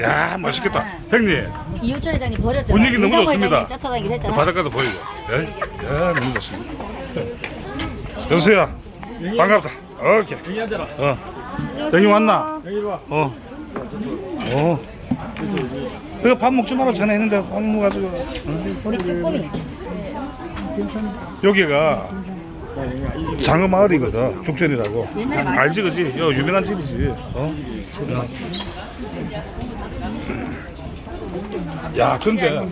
야 맛있겠다. 형님 이우철 회장님 버렸잖아. 분위기 너무 이상호 좋습니다. 했잖아. 바닷가도 보이고. 예, 예 너무 좋습니다. 연수야 반갑다. 오케이. 여기 앉아라. 어. 여기 왔나? 여기 봐. 어. 어. 그거 밥 먹지 마라 전에 했는데 밥 먹어가지고. 어. 우리 쭈꾸미. 여기가 장어 마을이거든. 죽전이라고. 알지 그지? 여 유명한 집이지. 어? 야 근데.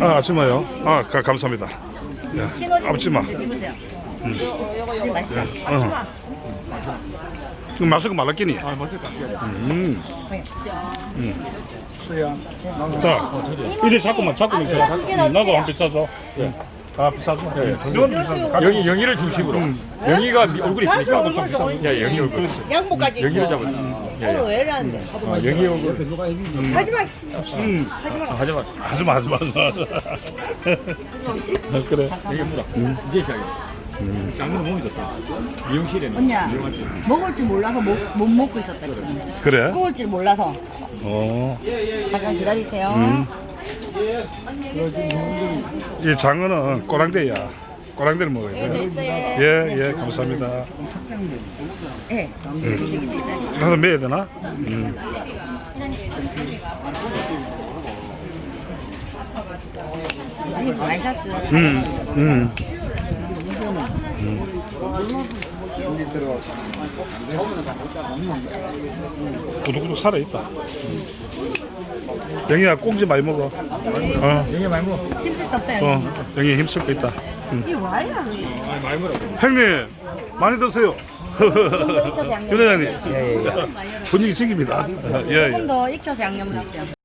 아 아줌마요. 아 가, 감사합니다. 야. 좀 입으세요. 이거 맛있다. 어. 그 맛은 말랐겠니? 아, 멋있다. 음. 수야. 자, 이래 자꾸만 자꾸만 있어. 음, 나도 한 비싸줘. 예. 아 비싸죠. 예. 이건 비싸죠. 여기 영희를 중심으로. 영희가 미- 얼굴이 비싸고 좀 비싸. 야, 영희 얼굴. 양복까지 영희를 입고. 잡아. 야, 야. 어, 왜 이러는데? 어, 영희 얼굴. 하지마. 음. 아, 하지 마. 하지 마, 하지 마. 그래. 여기 물어. 이제 시작이야. 장르 몸이 좋다. 미용실에는. 언니야. 미용할 때. 먹을 줄 몰라서 못, 못 먹고 있었다 지금. 그래? 구울 줄 몰라서. 어. 잠깐 기다리세요. 음. 이 장어는 꼬랑대야. 꼬랑대를 먹어야 돼. 예, 예, 감사합니다. 예. 드시기 전에. 나도 매야 되나? 음. 아니 와이셔츠. 음, 음. 구독구독 살아있다. 영희야, 꽁지 많이 먹어. 어, 영희 많이 물어. 힘쓸 거 없다 여기. 어, 영희 힘쓸 거 있다. 이 와야. 아, 많이 물어. 형님, 많이 드세요. 익혀서 양념. 윤 회장님. 분위기 챙깁니다. 예, 예. 조금 더 익혀서 양념을 시켜.